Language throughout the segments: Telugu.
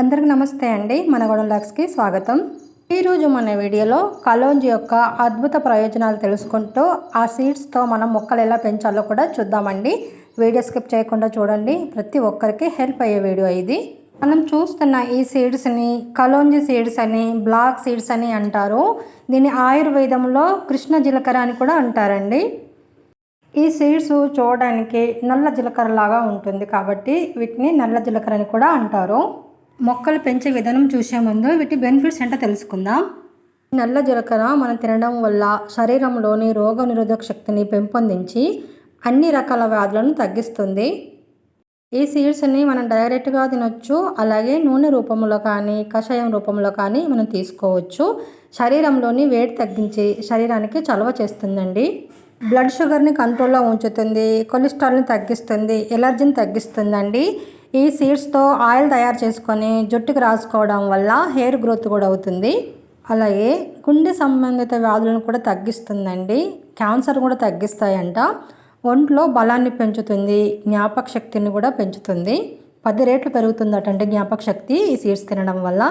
అందరికి నమస్తే అండి. మన లాక్స్కి స్వాగతం. ఈరోజు మన వీడియోలో కలోంజి యొక్క అద్భుత ప్రయోజనాలు తెలుసుకుంటూ ఆ సీడ్స్తో మనం మొక్కలు ఎలా పెంచాలో కూడా చూద్దామండి. వీడియో స్కిప్ చేయకుండా చూడండి. ప్రతి ఒక్కరికి హెల్ప్ అయ్యే వీడియో ఇది. మనం చూస్తున్న ఈ సీడ్స్ని కలోంజి సీడ్స్ అని బ్లాక్ సీడ్స్ అని అంటారు. దీన్ని ఆయుర్వేదంలో కృష్ణ జీలకర్ర అని కూడా అంటారండి. ఈ సీడ్స్ చూడడానికి నల్ల జీలకర్ర లాగా ఉంటుంది కాబట్టి వీటిని నల్ల జీలకర్ర అని కూడా అంటారు. మొక్కలు పెంచే విధానం చూసే ముందు వీటి బెనిఫిట్స్ ఏంటో తెలుసుకుందాం. నల్ల జీలకర్ర మనం తినడం వల్ల శరీరంలోని రోగ నిరోధక శక్తిని పెంపొందించి అన్ని రకాల వ్యాధులను తగ్గిస్తుంది. ఈ సీడ్స్ని మనం డైరెక్ట్గా తినొచ్చు. అలాగే నూనె రూపంలో కానీ కషాయం రూపంలో కానీ మనం తీసుకోవచ్చు. శరీరంలోని వేడి తగ్గించి శరీరానికి చలవ చేస్తుందండి. బ్లడ్ షుగర్ని కంట్రోల్లో ఉంచుతుంది. కొలెస్ట్రాల్ని తగ్గిస్తుంది. ఎలర్జీని తగ్గిస్తుందండి. ఈ సీడ్స్తో ఆయిల్ తయారు చేసుకొని జుట్టుకు రాసుకోవడం వల్ల హెయిర్ గ్రోత్ కూడా అవుతుంది. అలాగే గుండె సంబంధిత వ్యాధులను కూడా తగ్గిస్తుందండి. క్యాన్సర్ కూడా తగ్గిస్తాయంట. ఒంట్లో బలాన్ని పెంచుతుంది జ్ఞాపక శక్తిని కూడా పెంచుతుంది. పది రేట్లు పెరుగుతుందట అంటే జ్ఞాపక శక్తి ఈ సీడ్స్ తినడం వల్ల.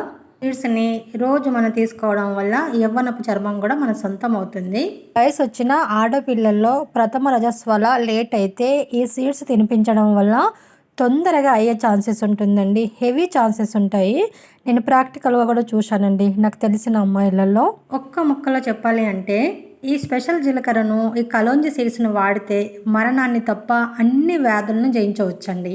సీడ్స్ని రోజు మనం తీసుకోవడం వల్ల యవ్వనపు చర్మం కూడా మన సొంతం అవుతుంది. వయసు వచ్చిన ఆడపిల్లల్లో ప్రథమ రజస్వల లేట్ అయితే ఈ సీడ్స్ తినిపించడం వల్ల తొందరగా అయ్యే ఛాన్సెస్ ఉంటుందండి. హెవీ ఛాన్సెస్ ఉంటాయి. నేను ప్రాక్టికల్గా కూడా చూశానండి. నాకు తెలిసిన అమ్మాయిలలో ఒక్క ముక్కలో చెప్పాలి అంటే ఈ స్పెషల్ జీలకర్రను ఈ కలోంజి సీడ్స్ను వాడితే మరణాన్ని తప్ప అన్ని వ్యాధులను జయించవచ్చండి.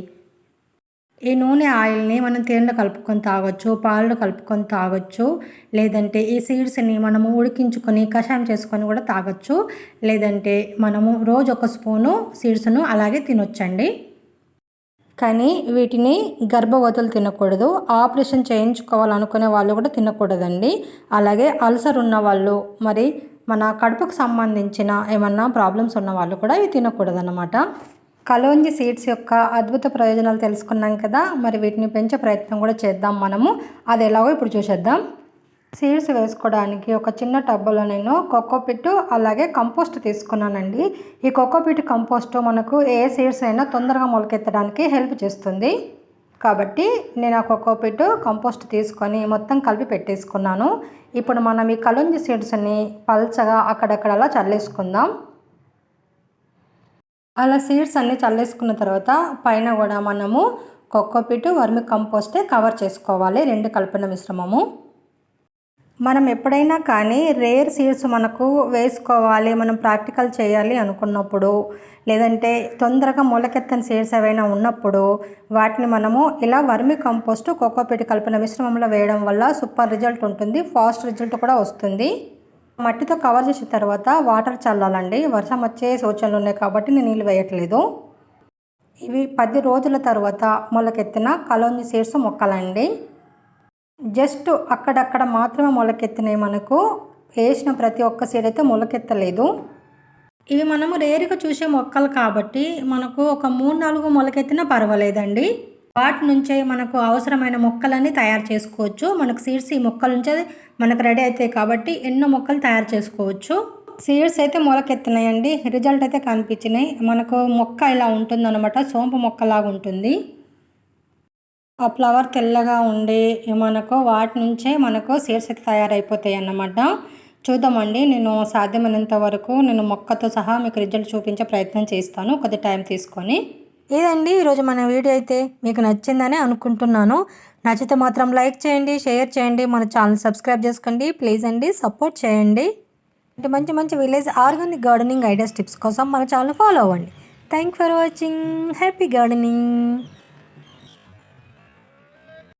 ఈ నూనె ఆయిల్ని మనం తేనెలో కలుపుకొని తాగొచ్చు పాలలో కలుపుకొని తాగొచ్చు లేదంటే ఈ సీడ్స్ని మనము ఉడికించుకొని కషాయం చేసుకొని కూడా తాగొచ్చు లేదంటే మనము రోజు ఒక స్పూను సీడ్స్ను అలాగే తినొచ్చండి. కానీ వీటిని గర్భవతులు తినకూడదు. ఆపరేషన్ చేయించుకోవాలనుకునే వాళ్ళు కూడా తినకూడదండి. అలాగే అల్సర్ ఉన్న వాళ్ళు మరి మన కడుపుకు సంబంధించిన ఏమన్నా ప్రాబ్లమ్స్ ఉన్న వాళ్ళు కూడా ఇవి తినకూడదు అనమాట కలోంజి సీడ్స్ యొక్క అద్భుత ప్రయోజనాలు తెలుసుకున్నాం కదా. మరి వీటిని పెంచే ప్రయత్నం కూడా చేద్దాం మనము. అది ఎలాగో ఇప్పుడు చూసేద్దాం. సీడ్స్ వేసుకోవడానికి ఒక చిన్న టబ్బులో నేను కోకోపిట్ అలాగే కంపోస్ట్ తీసుకున్నానండి. ఈ కోకోపిట్ కంపోస్ట్ మనకు ఏ సీడ్స్ అయినా తొందరగా మొలకెత్తడానికి హెల్ప్ చేస్తుంది. కాబట్టి నేను ఆ కోకోపిట్ కంపోస్ట్ తీసుకొని మొత్తం కలిపి పెట్టేసుకున్నాను. ఇప్పుడు మనం ఈ కలుంజి సీడ్స్ని పల్చగా అక్కడక్కడలా చల్లేసుకుందాం. అలా సీడ్స్ అన్నీ చల్లేసుకున్న తర్వాత పైన కూడా మనము కొక్కోపిట్ వర్మి కంపోస్టే కవర్ చేసుకోవాలి. రెండు కలిపిన మిశ్రమము. మనం ఎప్పుడైనా కానీ రేర్ సీడ్స్ మనకు వేసుకోవాలి మనం ప్రాక్టికల్ చేయాలి అనుకున్నప్పుడు లేదంటే తొందరగా మొలకెత్తని సీడ్స్ ఏవైనా ఉన్నప్పుడు వాటిని మనము ఇలా వర్మి కంపోస్ట్ కోకోపీట్ కలిపిన మిశ్రమంలో వేయడం వల్ల సూపర్ రిజల్ట్ ఉంటుంది ఫాస్ట్ రిజల్ట్ కూడా వస్తుంది. మట్టితో కవర్ చేసిన తర్వాత వాటర్ చల్లాలండి. వర్షం వచ్చే సూచనలు ఉన్నాయి కాబట్టి నేను నీళ్ళు వేయట్లేదు. ఇవి పది రోజుల తర్వాత మొలకెత్తిన కలోంజి సీడ్స్ మొక్కలండి. జస్ట్ అక్కడక్కడ మాత్రమే మొలకెత్తినాయి మనకు. వేసిన ప్రతి ఒక్క సీడ్ అయితే మొలకెత్తలేదు. ఇవి మనము రేరుగా చూసే మొక్కలు కాబట్టి మనకు ఒక మూడు నాలుగు మొలకెత్తినా పర్వాలేదండి. వాటి నుంచే మనకు అవసరమైన మొక్కలన్నీ తయారు చేసుకోవచ్చు. మనకు సీడ్స్ ఈ మొక్కల నుంచే మనకు రెడీ అవుతాయి కాబట్టి ఎన్నో మొక్కలు తయారు చేసుకోవచ్చు. సీడ్స్ అయితే మొలకెత్తినాయండి. రిజల్ట్ అయితే కనిపించినాయి. మనకు మొక్క ఇలా ఉంటుందన్నమాట. సోంపు మొక్కలాగా ఉంటుంది. ఆ ఫ్లవర్ తెల్లగా ఉండి మనకు వాటి నుంచే మనకు సీడ్స్ అయితే తయారైపోతాయి అన్నమాట. చూద్దామండి. నేను సాధ్యమైనంత వరకు నేను మొక్కతో సహా మీకు రిజల్ట్ చూపించే ప్రయత్నం చేస్తాను. కొద్ది టైం తీసుకొని. ఇదండి. ఈరోజు మన వీడియో అయితే మీకు నచ్చిందని అనుకుంటున్నాను. నచ్చితే మాత్రం లైక్ చేయండి షేర్ చేయండి. మన ఛానల్ సబ్స్క్రైబ్ చేసుకోండి. ప్లీజ్ అండి సపోర్ట్ చేయండి. అంటే మంచి మంచి village organic gardening ideas tips కోసం మన ఛానల్ ఫాలో అవ్వండి. Thank for watching. Happy gardening.